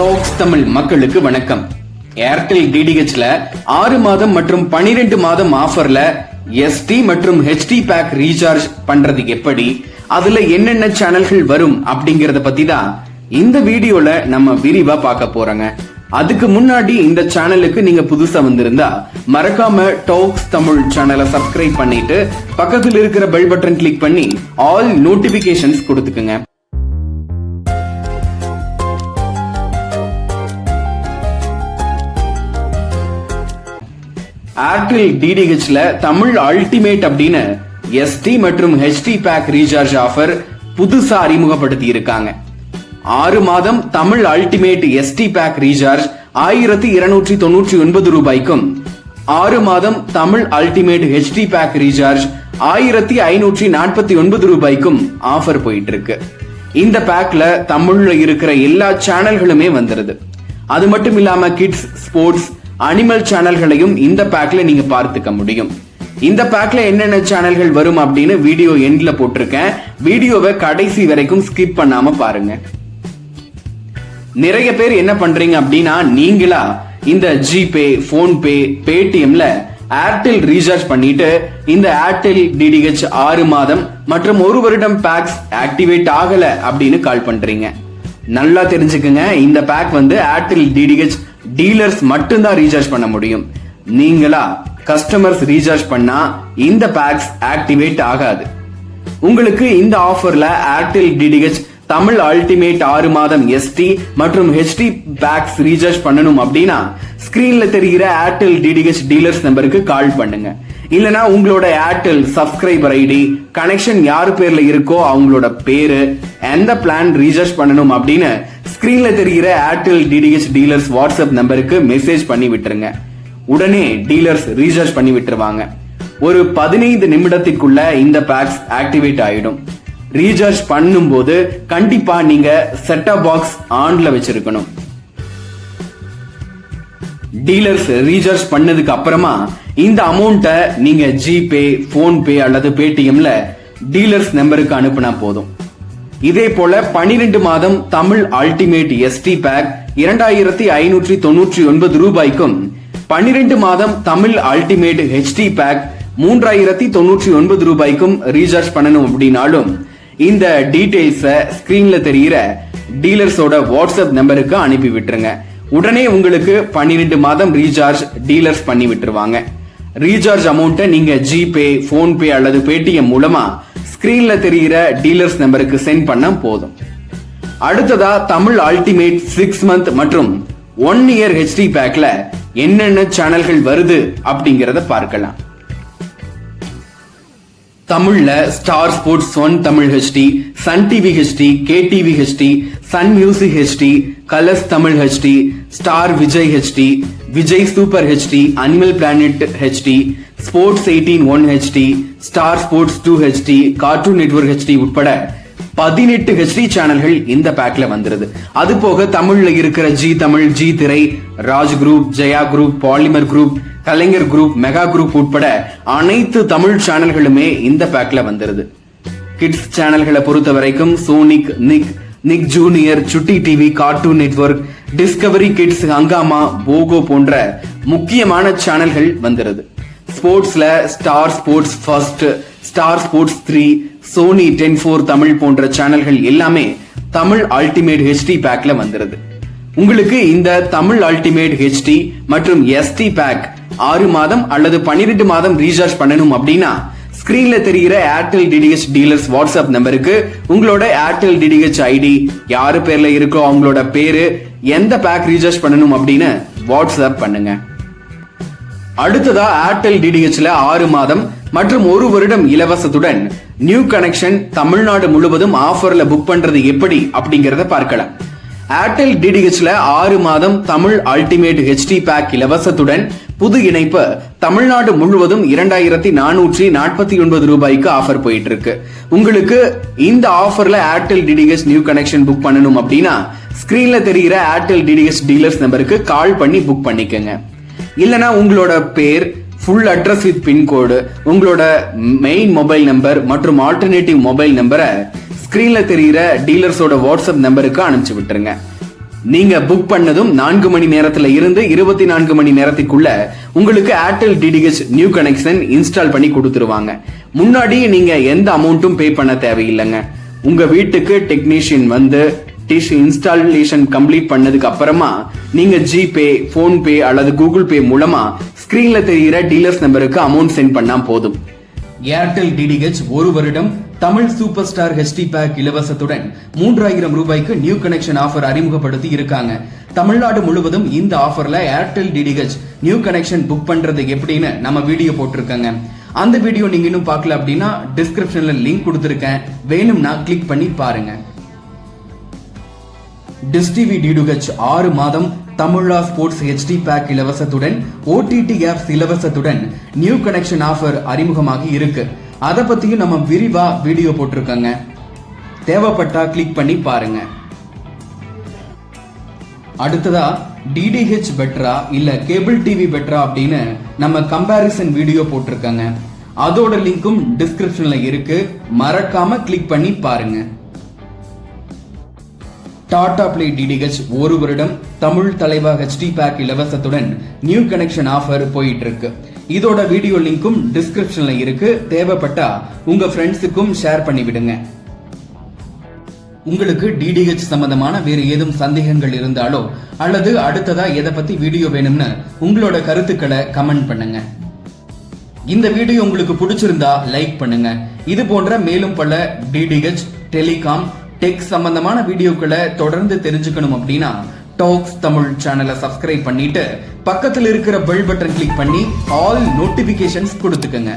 Tax Tamil மக்களுக்கு வணக்கம். Airtel டிடிஹெச்ல ஆறு மாதம் மற்றும் பனிரெண்டு மாதம் ஆஃபர்ல எஸ்டி மற்றும் ஹெச்டி பேக் ரீசார்ஜ் பண்றது எப்படி? அதுல என்னென்ன சேனல்கள் வரும் அப்படிங்கறத பத்தி தான் இந்த வீடியோல நம்ம விரிவா பார்க்க போறோங்க. அதுக்கு முன்னாடி இந்த சேனலுக்கு நீங்க புதுசா வந்திருந்தா மறக்காம டாக்ஸ் தமிழ் சேனலை சப்ஸ்கிரைப் பண்ணிட்டு பக்கத்துல இருக்கிற பெல் பட்டன் கிளிக் பண்ணி ஆல் நோட்டிபிகேஷன்ஸ் கொடுத்துக்குங்க. ஏர்டெல் டிடிஹெச்ல தமிழ் அல்டிமேட் அப்படின்னு எஸ்டி மற்றும் ஹெச்டி பேக் ரீசார்ஜ் ஆஃபர் புதுசா அறிமுகப்படுத்தி இருக்காங்க ஆறு மாதம் Tamil ultimate SD pack recharge ஆயிரத்தி இருநூற்றி தொண்ணூற்றி ஒன்பது ரூபாய்க்கும் ஆறு மாதம் Tamil ultimate HD pack recharge ஆயிரத்தி ஐநூற்றி நாற்பத்தி ஒன்பது ரூபாய்க்கும் ஆஃபர் போயிட்டு இருக்கு இந்த பேக்ல தமிழ்ல இருக்கிற எல்லா சேனல்களுமே வந்துருது. அது மட்டும் இல்லாம கிட்ஸ் ஸ்போர்ட்ஸ் அனிமல் சேனல்களையும் இந்த பேக்ல நீங்க பார்த்துக்க முடியும். இந்த பேக்ல என்னென்ன சேனல்கள் வரும் அப்படின்னு வீடியோ எண்ட்ல போட்டிருக்கேன். வீடியோவை கடைசி வரைக்கும் ஸ்கிப் பண்ணாம பாருங்க. நிறைய பேர் என்ன பண்றீங்க அப்படின்னா நீங்களா இந்த ஜிபே போன்பே பேடிஎம்ல ஏர்டெல் ரீசார்ஜ் பண்ணிட்டு இந்த ஏர்டெல் டிடிஹெச் ஆறு மாதம் மற்றும் ஒரு வருடம் பேக்ஸ் ஆக்டிவேட் ஆகல அப்படின்னு கால் பண்றீங்க. நல்லா தெரிஞ்சுக்குங்க. இந்த பேக் வந்து ஏர்டெல் டிடிஹெச் டீலர்ஸ் மட்டும்தான் ரீசார்ஜ் பண்ண முடியும். நீங்களா கஸ்டமர்ஸ் ரீசார்ஜ் பண்ணா இந்த பேக்ஸ் ஆக்டிவேட் ஆகாது. உங்களுக்கு இந்த ஆஃபர்ல ஏர்டெல் டிடிஹெச் தமிழ் அல்டிமேட் ஆறு மாதம் எஸ்டி மற்றும் ஹெச்டி பேக்ஸ் ரீசார்ஜ் பண்ணணும் அப்படின்னா ஸ்கிரீன்ல தெரிகிற ஏர்டெல் டிடிஹெச் டீலர்ஸ் நம்பருக்கு கால் பண்ணுங்க. இல்லனா உங்களோட ஏர்டெல் சப்ஸ்கிரைபர் ஐடி கனெக்ஷன் யார் பேர்ல இருக்கோ அவங்களோட பேரு எந்த பிளான் ரீசார்ஜ் பண்ணணும் அப்படின்னு ஸ்கிரீன்ல தெரிகிற ஏர்டெல் டிடிஹெச் டீலர்ஸ் வாட்ஸ்அப் நம்பருக்கு மெசேஜ் பண்ணி விட்டுருங்க. உடனே டீலர்ஸ் ரீசார்ஜ் பண்ணி விட்டுருவாங்க. ஒரு பதினைந்து நிமிடத்திற்குள்ள இந்த பேக்ஸ் ஆக்டிவேட் ஆயிடும். ரீசார்ஜ் பண்ணும்போது கண்டிப்பா நீங்க செட்டப் பாக்ஸ் ஆன்ல வச்சிருக்கணும். டீலர்ஸ் ரீசார்ஜ் பண்ணதுக்கு அப்புறமா இந்த அமௌண்ட்டை நீங்க ஜிபே போன்பே அல்லது பேடிஎம்ல டீலர்ஸ் நம்பருக்கு அனுப்புனா போதும். இதே போல பனிரெண்டு மாதம் தமிழ் அல்டிமேட் எஸ்டி பேக் இரண்டாயிரத்தி ஐநூற்றி தொண்ணூற்றி ஒன்பது ரூபாய்க்கும் பனிரெண்டு மாதம் தமிழ் அல்டிமேட் ஹெச்டி பேக் மூன்றாயிரத்தி தொண்ணூற்றி ஒன்பது ரூபாய்க்கும் ரீசார்ஜ் பண்ணணும் அப்படின்னாலும் இந்த டீடைல்ஸ ஸ்கிரீன்ல தெரிகிற டீலர்ஸோட வாட்ஸ்அப் நம்பருக்கு அனுப்பி விட்டுருங்க. உடனே உங்களுக்கு பன்னிரெண்டு மாதம் ரீசார்ஜ் டீலர்ஸ் பண்ணி விட்டுருவாங்க. ரீசார்ஜ் அமௌண்ட்டை நீங்க ஜிபே போன்பே அல்லது பேடிஎம் மூலமா ஸ்கிரீன்ல தெரிகிற டீலர்ஸ் நம்பருக்கு சென்ட் பண்ண போதும். அடுத்ததா தமிழ் அல்டிமேட் சிக்ஸ் மந்த் மற்றும் ஒன் இயர் ஹெச்டி பேக்ல என்னென்ன சேனல்கள் வருது அப்படிங்கறத பார்க்கலாம். தமிழ்ல Star Sports one Tamil HD Sun TV HD K TV HD Sun music HD Colors Tamil HD Star Vijay HD Vijay super HD Animal Planet HD Sports eighteen one HD Star Sports two HD Cartoon Network HD உட்பட பதினெட்டு HD சேனல்கள் இந்த பேக்ல வந்துருது. அது போக தமிழ்ல இருக்கிற Zee Tamil Zee Thirai Raj group Jaya group Polimer group Kalaignar group mega group உட்பட அனைத்து தமிழ் சேனல்களுமே இந்த பேக்ல வந்துருது. கிட்ஸ் சேனல்களை பொறுத்த வரைக்கும் Sonic Nick Nick junior Chutti TV Cartoon Network Discovery Kids Hungama Pogo போன்ற முக்கியமான சேனல்கள் வந்துருது. ஸ்போர்ட்ஸ்ல Star Sports first Star Sports three Sony Ten four Tamil போன்ற சேனல்கள் எல்லாமே தமிழ் அல்டிமேட் ஹெச்டி பேக்ல வந்துருது. உங்களுக்கு இந்த தமிழ் அல்டிமேட் ஹெச்டி மற்றும் எஸ்டி பேக் ஆறு மாதம் அல்லது பன்னிரெண்டு மாதம் ரீசார்ஜ் பண்ணணும் அப்படின்னா ஸ்கிரீன்ல தெரிகிற ஏர்டெல் டிடிஹெச் டீலர்ஸ் வாட்ஸ்அப் நம்பருக்கு உங்களோட ஏர்டெல் டிடிஹெச் ஐடி யாரு பேர்ல இருக்கோ அவங்களோட பேரு எந்த பேக் ரீசார்ஜ் பண்ணணும் அப்படின்னு வாட்ஸ்அப் பண்ணுங்க. அடுத்ததா ஏர்டெல் டிடிஹெச்ல ஆறு மாதம் மற்றும் ஒரு வருடம் இலவசத்துடன் நியூ கனெக்ஷன் தமிழ்நாடு முழுவதும் ஆஃபர்ல புக் பண்றது எப்படி அப்படிங்கறத பார்க்கலாம். ஏர்டெல் டிடிஹெச்ல ஆறு மாதம் தமிழ் அல்டிமேட் ஹெச்டி பேக் இலவசத்துடன் புது இணைப்பு தமிழ்நாடு முழுவதும் இரண்டாயிரத்தி நானூற்றி நாற்பத்தி ஒன்பது ரூபாய்க்கு ஆஃபர் போயிட்டு இருக்கு உங்களுக்கு இந்த ஆஃபர்ல Airtel DTH new connection book பண்ணணும் அப்படின்னா ஸ்கிரீன்ல தெரிகிற ஏர்டெல் டிடிஎஸ் டீலர்ஸ் நம்பருக்கு கால் பண்ணி புக் பண்ணிக்கோங்க. இல்லைனா உங்களோட பேர் ஃபுல் அட்ரஸ் வித் பின்கோடு உங்களோட மெயின் மொபைல் நம்பர் மற்றும் ஆல்டர்னேட்டிவ் மொபைல் நம்பரை ஸ்கிரீன்ல தெரிகிற டீலர்ஸோட வாட்ஸ்அப் நம்பருக்கு அனுப்பிச்சு விட்டுருங்க. நீங்க புக் பண்ணதும் நான்கு மணி நேரத்துல இருந்து இருபத்தி நான்கு மணி நேரத்துக்குள்ள உங்களுக்கு Airtel DTH new connection install பண்ணி கொடுத்துருவாங்க. முன்னாடி நீங்க எந்த அமௌண்ட்டும் பே பண்ண தேவையில்லைங்க. உங்க வீட்டுக்கு டெக்னீஷியன் வந்து டிஷ் இன்ஸ்டாலேஷன் கம்ப்ளீட் பண்ணதுக்கு அப்புறமா நீங்க ஜிபே போன்பே அல்லது கூகுள் பே மூலமா ஸ்கிரீன்ல தெரிகிற டீலர்ஸ் நம்பருக்கு அமௌண்ட் சென்ட் பண்ணா போதும். ஏர்டெல் டிடிஹெச் ஒரு வருடம் Tamil super star HD pack இலவசத்துடன் மூன்றாயிரம் ரூபாய்க்கு நியூ கனெக்ஷன் ஆஃபர் அறிமுகப்படுத்தி இருக்காங்க. தமிழ்நாடு முழுவதும் இந்த ஆஃபர்ல Airtel DTH new connection book பண்றது எப்படின்னு நம்ம வீடியோ போட்டிருக்கோங்க. அந்த வீடியோ நீங்க இன்னும் பார்க்கல அப்படின்னா டிஸ்கிரிப்ஷன்ல லிங்க் கொடுத்துருக்கேன். வேணும்னா கிளிக் பண்ணி பாருங்க. டிஸ்டிவி டிடுஹெச் ஆறு மாதம் தமிழா ஸ்போர்ட்ஸ் ஹெச்டி பேக் இலவசத்துடன் ஓடிடி ஆப்ஸ் இலவசத்துடன் நியூ கனெக்ஷன் ஆஃபர் அறிமுகமாகி இருக்கு. அதை பற்றியும் நம்ம விரிவாக வீடியோ போட்டிருக்கோங்க. தேவைப்பட்டா கிளிக் பண்ணி பாருங்க. அடுத்ததா டிடிஹெச் பெட்ரா இல்லை கேபிள் டிவி பெட்ரா அப்படின்னு நம்ம கம்பேரிசன் வீடியோ போட்டிருக்கோங்க. அதோட லிங்க்கும் டிஸ்கிரிப்ஷனில் இருக்கு. மறக்காம கிளிக் பண்ணி பாருங்க. டாடா பிளே டிடிஹெச் ஒரு வருடம் தமிழ் தலைவா ஹெச்டி பேக் இலவசத்துடன் நியூ கனெக்ஷன் ஆஃபர் போயிட்டு இருக்கு. இதோட வீடியோ லிங்க்கும் டிஸ்கிரிப்ஷன்ல இருக்கு. தேவைப்பட்டா உங்க ஃப்ரெண்ட்ஸுக்கும் ஷேர் பண்ணி விடுங்க. உங்களுக்கு டிடிஹெச் சம்பந்தமான வேறு ஏதும் சந்தேகங்கள் இருந்தாலோ அல்லது அடுத்ததா எதை பத்தி வீடியோ வேணும்னு உங்களோட கருத்துக்களை கமெண்ட் பண்ணுங்க. இந்த வீடியோ உங்களுக்கு பிடிச்சிருந்தா லைக் பண்ணுங்க. இது போன்ற மேலும் பல டிடிஹெச் டெலிகாம் டெக் சம்பந்தமான வீடியோக்களை தொடர்ந்து தெரிஞ்சுக்கணும் அப்படின்னா டாக்ஸ் தமிழ் சேனலை சப்ஸ்கிரைப் பண்ணிட்டு பக்கத்தில் இருக்கிற பெல் பட்டன் கிளிக் பண்ணி ஆல் நோட்டிபிகேஷன்ஸ் கொடுத்துக்கங்க.